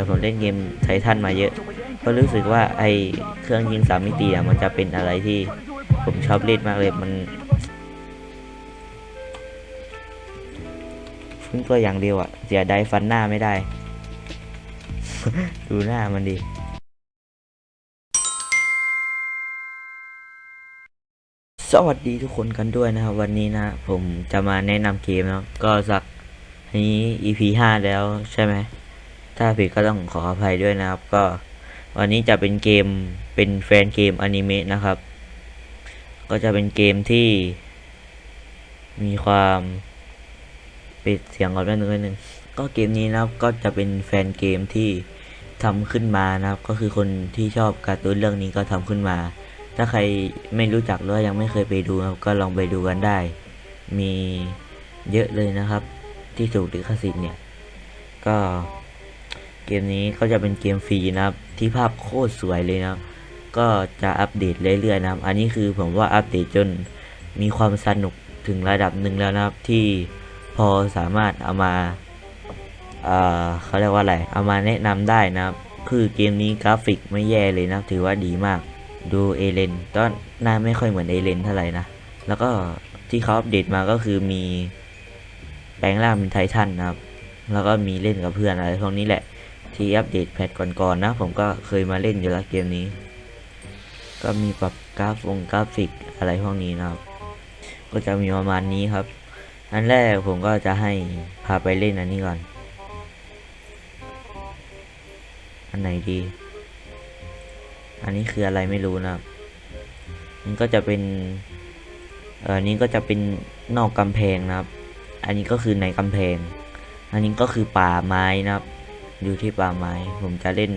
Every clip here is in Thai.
แต่ผมเล่นเกมไททันมาเยอะ ก็รู้สึกว่าไอเครื่องยิงสามมิติอะมันจะเป็นอะไรที่ผมชอบเล่นมากเลยมันฟุ้งตัวอย่างเดียวอะเสียดายฟันหน้าไม่ได้ ดูหน้ามันดิสวัสดีทุกคนกันด้วยนะครับ วันนี้นะผมจะมาแนะนำเกมนะก็สักนี้ EP ห้าแล้วใช่ไหม ถ้าผิดก็ต้องขออภัยด้วยนะครับ ก็วันนี้จะเป็นเกมเป็นแฟนเกมอนิเมะนะครับ ก็จะเป็นเกมที่ มีความปิดเสียงก่อนแป๊บนึงนึงก็เกมนี้นะครับก็จะเป็นแฟนเกมที่ทำขึ้นมานะครับ ก็คือคนที่ชอบการ์ตูนเรื่องนี้ก็ทำขึ้นมา ถ้าใครไม่รู้จักหรือยังไม่เคยไปดูครับ ก็ลองไปดูกันได้ มีเยอะเลยนะครับ ที่ถูกลิขสิทธิ์เนี่ย ก็ เกมนี้ก็จะเป็นเกมฟรีนะครับ ที่ภาพโคตรสวยเลยนะครับ ก็จะอัปเดตเรื่อยๆนะครับ อันนี้คือผมว่าอัปเดตจนมีความสนุกถึงระดับหนึ่งแล้วนะครับ ที่พอสามารถเอามาเอ่อเขาเรียกว่าอะไร เอามาแนะนำได้นะครับ คือเกมนี้กราฟิกไม่แย่เลยนะ ถือว่าดีมาก ดูเอเลนก็หน้าไม่ค่อยเหมือนเอเลนเท่าไหร่นะ แล้วก็ที่เขาอัปเดตมาก็คือมีแปลงร่างเป็นไททันนะครับ แล้วก็มีเล่นกับเพื่อนอะไรพวกนี้แหละ ที่อัปเดตแพทก่อนๆนะ ผมก็เคยมาเล่นอยู่แล้วเกมนี้ ก็มีปรับกราฟวงกราฟิกอะไรพวกนี้นะครับ ก็จะมีประมาณนี้ครับ อันแรกผมก็จะให้พาไปเล่นอันนี้ก่อน อันไหนดี อันนี้คืออะไรไม่รู้นะครับมันก็จะเป็นเออนี้ก็จะเป็นนอกกำแพงนะครับ อันนี้ก็คือในกำแพง อันนี้ก็คือป่าไม้นะครับ อยู่ที่ป่าไม้ ผมจะเล่น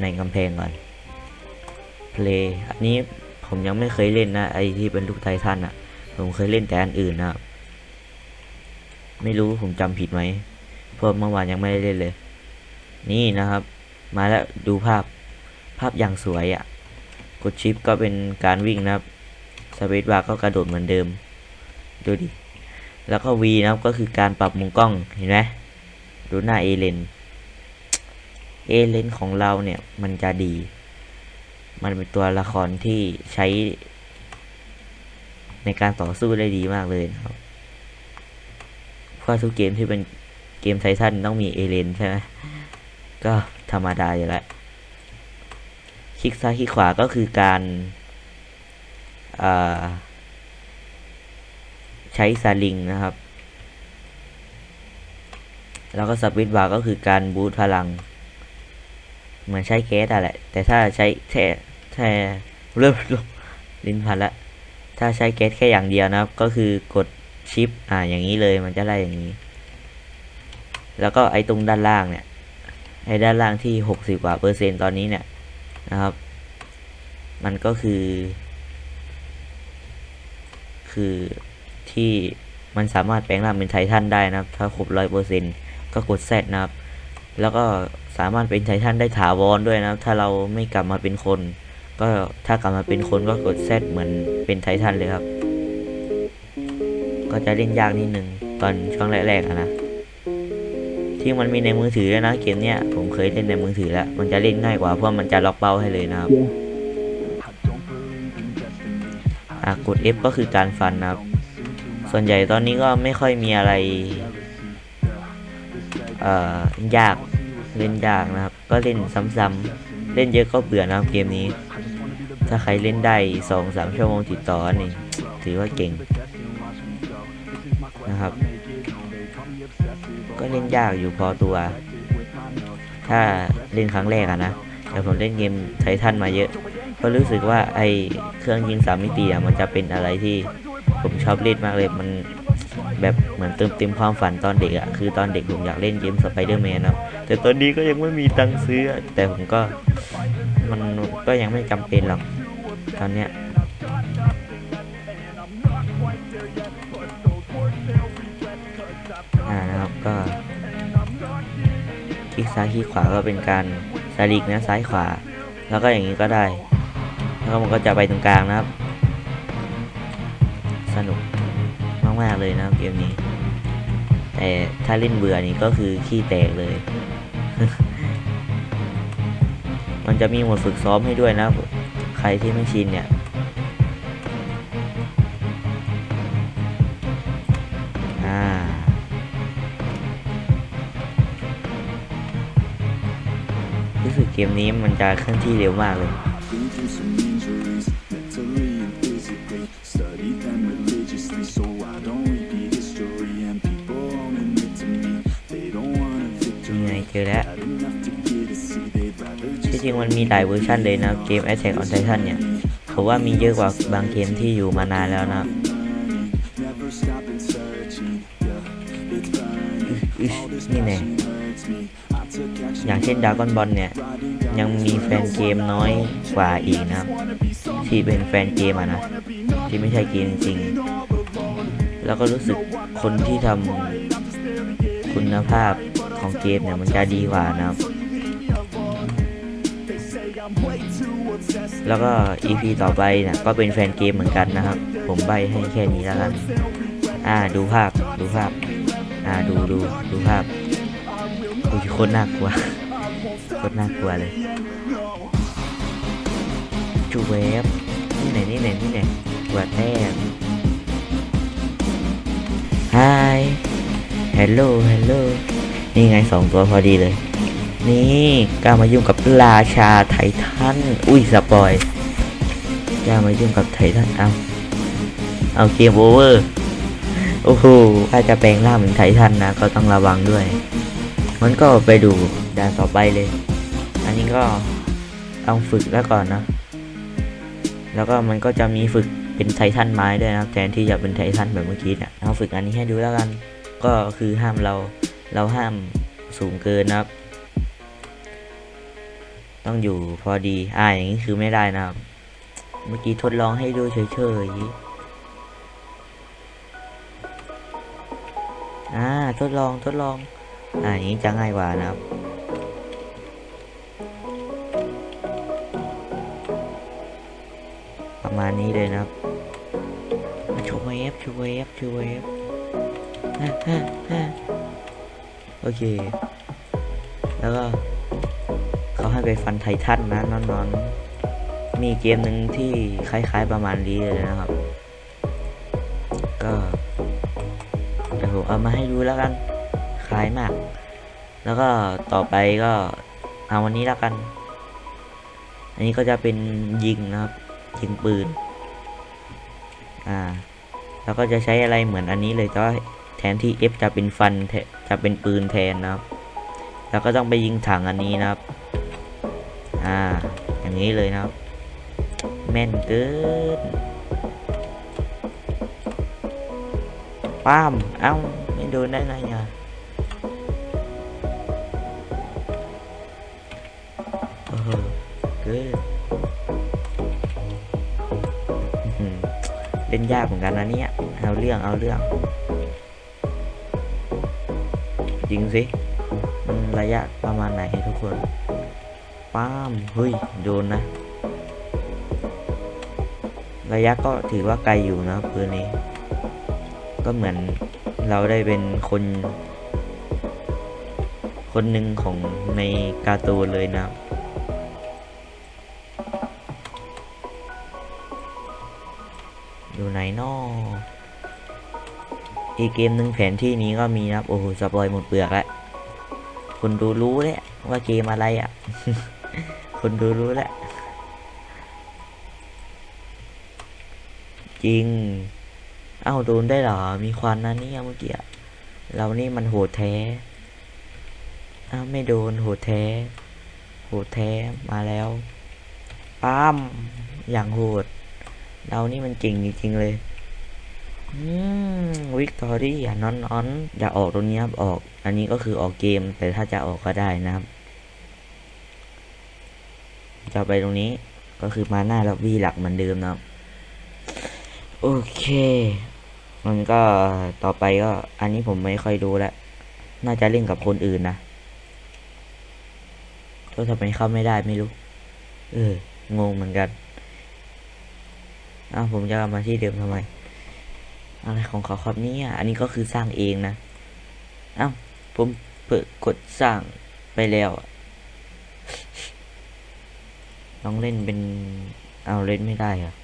ในกำแพงก่อน เพลย์อันนี้ผมยังไม่เคยเล่นนะไอที่เป็นลูกไททันอะ่ะ ผมเคยเล่นแต่อันอื่นนะครับ ไม่รู้ผมจำผิดไหมเพราะเมื่อวานยังไม่ได้เล่นเลย นี่นะครับ มาแล้วดูภาพภาพอย่างสวยอะ่ะ กดชิปก็เป็นการวิ่งนะครับสเปซบาร์ก็กระโดดเหมือนเดิม ดูดิ แล้วก็ V นะครับก็คือการปรับมุมกล้องเห็นไหมดูหน้าเอเลน เอเลนของเราเนี่ยมันจะดี มันเป็นตัวละครที่ใช้ ในการต่อสู้ได้ดีมากเลยครับเพราะทุกเกมที่เป็นเกมไททันต้องมีเอเลนใช่ไหมก็ธรรมดาอยู่แล้วคลิกซ้ายคลิกขวาก็คือการใช้ซาลิงนะครับ แล้วก็สวิตบาร์ก็คือการบูตพลัง เหมือนใช้แก๊สอะแหละ แต่ถ้าใช้แค่แค่เริ่มลิ้นพันละ ถ้าใช้แก๊สแค่อย่างเดียวนะครับ ก็คือกดชิป อ่า อย่างนี้เลย มันจะได้อย่างนี้ แล้วก็ไอ้ตรงด้านล่างเนี่ย ไอ้ด้านล่างที่หกสิบกว่าเปอร์เซ็นต์ตอนนี้เนี่ยนะครับ มันก็คือ คือที่มันสามารถแปลงร่างเป็นไททันได้นะครับ ถ้าครบร้อยเปอร์เซ็นก็กดแซดนะครับ แล้วก็สามารถเป็นไททันได้ถาวรด้วยนะครับ ถ้าเราไม่กลับมาเป็นคน ก็ถ้ากลับมาเป็นคนก็กดแซดเหมือนเป็นไททันเลยครับ ก็จะเล่นยากนิดนึงตอนช่วงแรกๆนะที่มันมีในมือถือด้วนะเกมเนี้ยผมเคยเล่นในมือถือแล้ว มันจะเล่นง่ายกว่าเพราะมันจะล็อกเป้าให้เลยนะครับกด F ก็คือการฟันนะครับ ส่วนใหญ่ตอนนี้ก็ไม่ค่อยมีอะไร เอ่อยากเล่นยากนะครับ ก็เล่นซ้ำๆเล่นเยอะก็เบื่อนะครับเกมนี้ ถ้าใครเล่นได้สองสามชั่วโมงติดต่อนี่ถือว่าเก่งนะครับ ก็เล่นยากอยู่พอตัว ถ้าเล่นครั้งแรกอะนะแต่ผมเล่นเกมไททันมาเยอะ ก็รู้สึกว่าไอเครื่องยิงสามมิติอะมันจะเป็นอะไรที่ผมชอบเล่นมากเลยมัน แบบเหมือนเติมเต็มความฝันตอนเด็กอะคือตอนเด็กผมอยากเล่นเกมสไปเดอร์แมนนะแต่ตอนนี้ก็ยังไม่มีตังค์ซื้อ แต่ผมก็มันก็ยังไม่จำเป็นหรอกตอนเนี้ยอ่านะครับก็คลิกซ้ายคลิกขวาก็เป็นการสลิกนะซ้ายขวา แล้วก็อย่างนี้ก็ได้ แล้วมันก็จะไปตรงกลางนะครับ สนุก มากๆเลยนะเกมนี้ แต่ถ้าเล่นเบื่อนี่ก็คือขี้แตกเลย มันจะมีหมดฝึกซ้อมให้ด้วยนะ ใครที่ไม่ชินเนี่ยรู้สึกเกมนี้มันจะเคลื่อนที่เร็วมากเลย ริงมันมีหลายเวอร์ชันเลยนะเกม Attack on Titan เนี่ยเขาว่ามีเยอะกว่าบางเกมที่อยู่มานานแล้วนะ learning, never stopping searching. Yeah, it's burning. อิ๊ช All this นี่แน่ passion hurts me. I took action. อย่างเช่นด r a ก้อนบอลเนี่ย ยังมีแฟนเกมน้อยกว่าอีกนะครับ ที่เป็นแฟนเกมอะนะ ที่ไม่ใช่เกมจริงๆแล้วก็รู้สึกคนที่ทำคุณภาพของเกมเนี่ยมันจะดีกว่านะครับ แล้วก็ EP ต่อไปเนี่ยก็เป็นแฟนเกมเหมือนกันนะครับ ผมใบให้แค่นี้แล้วกัน อ่าดูภาพดูภาพ อ่าดูดูดูภาพอุ้ยโคตรน่ากลัวโคตรน่ากลัวเลยจูเวฟนี่ไหนนี่ไหนนี่ไหนตัวแต้ม Hi Hello Hello นี่ไงสองตัวพอดีเลย นี่กล้ามายุ่งกับราชาไททัน อุ้ยสปอยกล้ามายุ่งกับไททันเอา เอาเกมโอเวอร์ โอ้โห ถ้าจะแปลงร่างเป็นไททันนะ ก็ต้องระวังด้วยมันก็ไปดูด่านต่อไปเลย อันนี้ก็เอาฝึกแล้วก่อนนะ แล้วก็มันก็จะมีฝึกเป็นไททันไม้ด้วยนะแทนที่จะเป็นไททันแบบเมื่อกี้เนี่ยเอาฝึกอันนี้ให้ดูแล้วกัน ก็คือห้ามเรา เราห้ามสูงเกินนะครับ ต้องอยู่พอดีอ่าอย่างนี้คือไม่ได้นะครับ เมื่อกี้ทดลองให้ดูเฉยๆอ่าทดลองทดลอง อ่าอย่างนี้จะง่ายกว่านะครับประมาณนี้เลยนะครับชูเวฟชูเวฟชูเวฟฮ่าฮ่าฮ่าโอเค แล้วก็ เขาให้ไปฟันไททันนะนอนนอนมีเกมหนึ่งที่คล้าย ๆประมาณนี้เลยนะครับ ก็เดี๋ยวผมเอามาให้ดูแล้วกัน คล้ายมาก แล้วก็ต่อไปก็เอาวันนี้แล้วกัน อันนี้ก็จะเป็นยิงนะครับ ยิงปืน อ่า แล้วก็จะใช้อะไรเหมือนอันนี้เลยแต่ว่าแทนที่ F จะเป็นฟันจะเป็นปืนแทนนะครับ แล้วก็ต้องไปยิงถังอันนี้นะครับ อ่า อย่างนี้เลยนะครับ แม่นเกินป้ามเอ้า ไม่โดนได้ไงอะโอ้โหเกินเล่นยากเหมือนกันนะเนี่ย เอาเรื่อง เอาเรื่อง จริงสิ ระยะประมาณไหนทุกคน ป้ามเฮ้ย โดนนะ ระยะก็ถือว่าไกลอยู่นะปืนนี้ ก็เหมือนเราได้เป็นคน คนหนึ่งของในกาตูเลยนะอยู่ไหนนออีกเกมหนึ่งแผนที่นี้ก็มีนะโอ้โหสปอยหมดเปลือกแล้วคนดูรู้แล้วว่าเกมอะไรอะ คนดูรู้แหล้วจริง เอ้าโดนได้เหรอ มีควันนะเนี่ยเมื่อกี้เรานี่มันโหดแท้อ้าไม่โดนโหดแท้ โหดแท้มาแล้วป้ามอย่างโหด เรานี่มันเก่งจริงเลยวิกตอรี่อะนอนนอนอย่าออกตรงนี้ครับออก อันนี้ก็คือออกเกมแต่ถ้าจะออกก็ได้นะครับ จะไปตรงนี้ ก็คือมาหน้าล็อบบี้หลักเหมือนเดิมนะครับ โอเค มันก็ต่อไปก็ อันนี้ผมไม่ค่อยรู้แล้ว น่าจะเล่นกับคนอื่นนะก็ทำไมเข้าไม่ได้ไม่รู้ เออ งงเหมือนกันอ้าวผมจะกลับมาที่เดิมทำไม อะไรของเขาครับนี่อันนี้ก็คือสร้างเองนะอ้าวผมเปิดกดสร้างไปแล้ว ลองเล่นเป็นเอาเล่นไม่ได้เหรอะ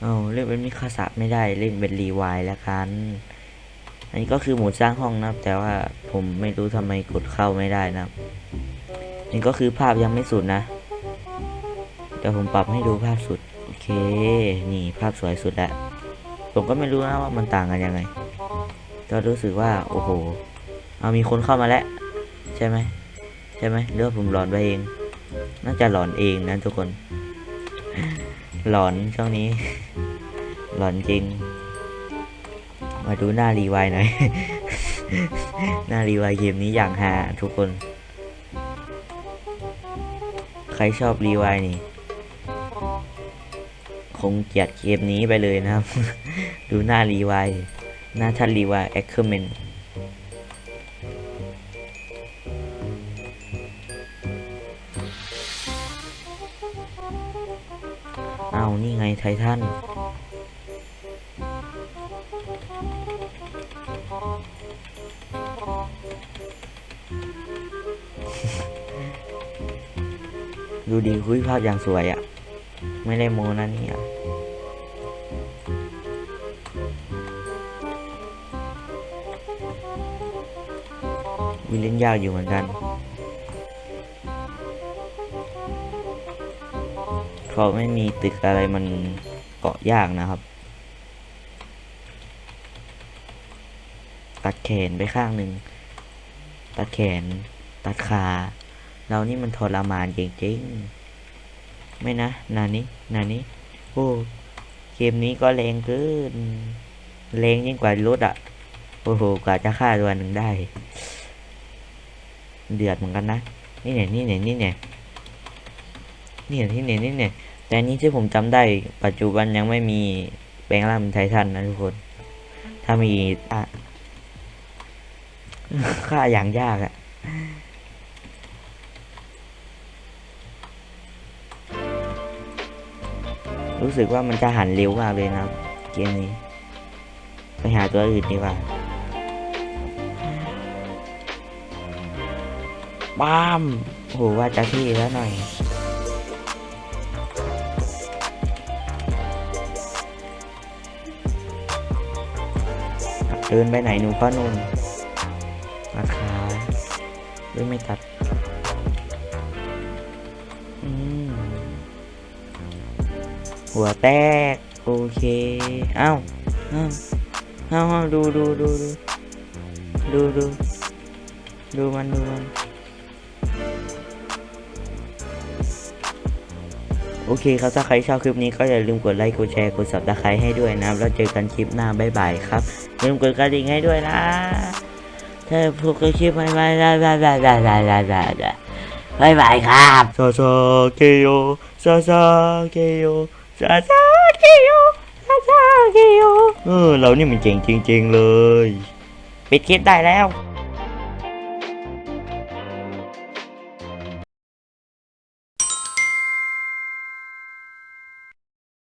เอาเล่นเป็นมิคาสะไม่ได้เล่นเป็นรีวายแล้วกันอันนี้ก็คือหมดสร้างห้องนะครับ แต่ว่าผมไม่รู้ทำไมกดเข้าไม่ได้นะนี่ก็คือภาพยังไม่สุดนะเดี๋ยวผมปรับให้ดูภาพสุดโอเค นี่ภาพสวยสุดแล้วผมก็ไม่รู้นะว่ามันต่างกันยังไงก็รู้สึกว่าโอ้โห เอามีคนเข้ามาแล้ว ใช่ไหม ช่ไหมหรือผมหลอนไปเอง น่าจะหลอนเองนะทุกคน หลอนช่วงนี้ หลอนจริง มาดูหน้ารีไวายหน่อย หน้ารีไวายเกมนี้อย่างฮาทุกคน ใครชอบรีไวายนี่ คงเกลียดเกมนี้ไปเลยนะครับ ดูหน้ารีไวาย หน้าท่านรีไวายแอคเคอร์เมน เอานี่ไงไททันดูดีคุยภาพอย่างสวยอะ่ะ ไม่ได้โมนะเนี่ย มีเล่นยากอยู่เหมือนกัน เขาไม่มีตึกอะไรมันเกาะยากนะครับ ตัดแขนไปข้างหนึ่ง ตัดแขน ตัดขา เรานี่มันทรมานจริงๆ ไม่นะ นานี้ นานี้ โอ้เกมนี้ก็แรงเกินแรงยิ่งกว่ารถอะ่ะ โอ้โห กว่าจะฆ่าตัวหนึ่งได้ เดือดเหมือนกันนะ นี่เนี่ยนี่เนี่ยนี่เนี่ย นี่เนี่ยนี่เนี่ยนี่เนี่ยแต่นี้ที่ผมจำได้ปัจจุบันยังไม่มีแปลงร่างเป็นไททันนะทุกคน ถ้ามีอะฆ่าอย่างยากอะรู้สึกว่ามันจะหันเร็วมากเลยนะเกมนี้ ไปหาตัวอื่นดีกว่าบ้ามโหว่าจะที่แล้วหน่อย เดินไปไหนหนูก็นุ่นราคาหรือไม่ตัดหัวแตก โอเคเอ้าเอ้าเอ้าเอาดูดูดูดูดูดูดูมันดูมันโอเคครับถ้าใครชอบคลิปนี้ก็อย่าลืมกดไลค์กดแชร์กด subscribe ให้ด้วยนะครับ แล้วเจอกันคลิปหน้าบ๊ายบายครับ ลืมกดกระดิ่งให้ด้วยนะถ้าพวกคลิปใหม่ๆบ๊ายบายบายบายบ๊ายบายบ๊ายบายบ๊ายบายครับซาซาเกโยซาซาเกโยซาซาเกโยซาซาเกโยเออเรานี่มันเจ๋งจริงๆเลย ปิดคลิปได้แล้ว